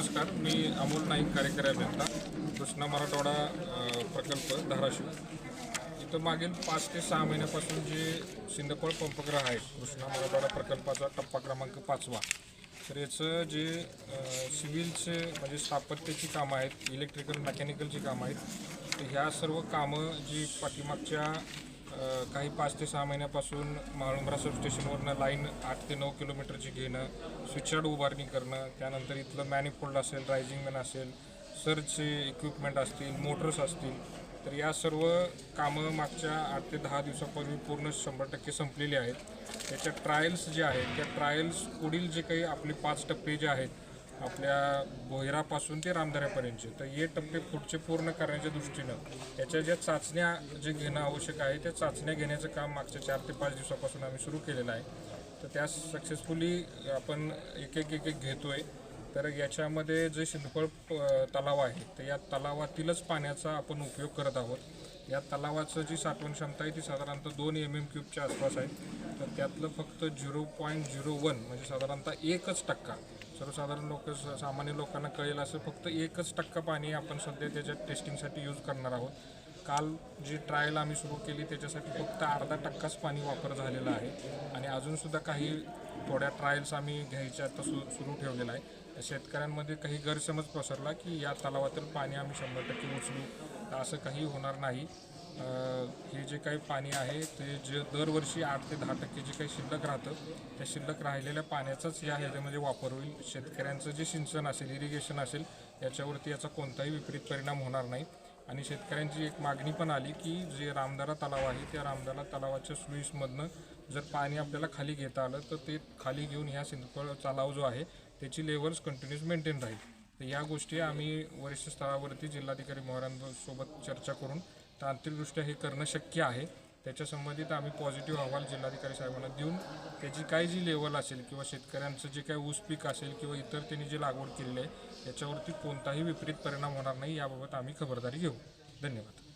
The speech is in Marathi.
नमस्कार मी अमोल नाईक कार्यकारी अभियंता कृष्णा मराठवाडा प्रकल्प धाराशिव. इथं मागील पाच ते सहा महिन्यापासून जे सिंदफळ पंपग्रह आहेत कृष्णा मराठवाडा प्रकल्पाचा टप्पा क्रमांक पाचवा तर याचं जे सिव्हिलचे म्हणजे स्थापत्याची कामं आहेत इलेक्ट्रिकल मेकॅनिकलची कामं आहेत तर ह्या सर्व कामं जी पाठीमागच्या काही पाच ते सहा महिन्यापासून म्हाळुंबरा सबस्टेशनवरनं लाईन आठ ते नऊ किलोमीटरची घेणं स्विचयार्ड उभारणी करणं त्यानंतर इथलं मॅनिफोल्ड असेल रायझिंग मॅन असेल सर्चचे इक्विपमेंट असतील मोटर्स असतील तर या सर्व कामं मागच्या आठ ते दहा दिवसापूर्वी पूर्ण शंभर टक्के संपलेली आहेत. त्याच्या ट्रायल्स जे आहेत त्या ट्रायल्स पुढील जे काही आपले पाच टप्पे जे आहेत आपल्या भोयरापासून ते रामदऱ्यापर्यंतचे. तर हे टप्पे पुढचे पूर्ण करण्याच्या दृष्टीनं त्याच्या ज्या चाचण्या जे घेणं आवश्यक आहे त्या चाचण्या घेण्याचं काम मागच्या चार ते पाच दिवसापासून आम्ही सुरू केलेलं आहे. तर त्या सक्सेसफुली आपण एक एक एक एक घेतो आहे तर याच्यामध्ये जे सिंधफळ तलाव आहे तर या तलावातीलच पाण्याचा आपण उपयोग करत आहोत. या तलावाचं जी साठवण क्षमता आहे ती साधारणतः दोन एम एम क्यूबच्या आसपास आहे. तर त्यातलं फक्त झिरो पॉईंट झिरो वन म्हणजे साधारणतः एकच टक्का. सर्वसाधारण लोक स- सामान्य लोकांना कळेल असं फक्त एकच टक्का पाणी आपण सध्या त्याच्या टेस्टिंगसाठी यूज करणार आहोत. काल जी ट्रायल आम्ही सुरू केली त्याच्यासाठी फक्त अर्धा टक्काच पाणी वापर झालेला आहे. आणि अजूनसुद्धा काही थोड्या ट्रायल्स आम्ही घ्यायच्या आता सु सुरू ठेवलेला आहे. शेतकऱ्यांमध्ये काही गैरसमज पसरला की या तलावातील पाणी आम्ही शंभर टक्के उचलू असं काही होणार नाही. हे जे काही पाणी आहे ते जे दरवर्षी आठ ते दहा टक्के जे काही शिल्लक राहतं त्या शिल्लक राहिलेल्या पाण्याचाच या ह्याच्यामध्ये वापर होईल. शेतकऱ्यांचं जे सिंचन असेल इरिगेशन असेल याच्यावरती याचा कोणताही विपरीत परिणाम होणार नाही. आणि शेतकऱ्यांची एक मागणी पण आली की जे रामदारा तलाव आहे त्या रामदारा तलावाच्या स्लुईसमधनं जर पाणी आपल्याला खाली घेता आलं तर ते खाली घेऊन ह्या सिंदफळ तलाव जो आहे त्याची लेवल्स कंटिन्यूस मेंटेन राहील. तर या गोष्टी आम्ही वरिष्ठ स्तरावरती जिल्हाधिकारी मोहरांसोबत चर्चा करून तांत्रिकदृष्ट्या हे करणं शक्य आहे. त्याच्या संबंधित आम्ही पॉझिटिव्ह अहवाल जिल्हाधिकारी साहेबांना देऊन त्याची काय जी लेवल असेल किंवा शेतकऱ्यांचं जे काही ऊस पीक असेल किंवा इतर त्यांनी जे लागवड केलेली आहे याच्यावरती कोणताही विपरीत परिणाम होणार नाही याबाबत आम्ही खबरदारी घेऊ. धन्यवाद.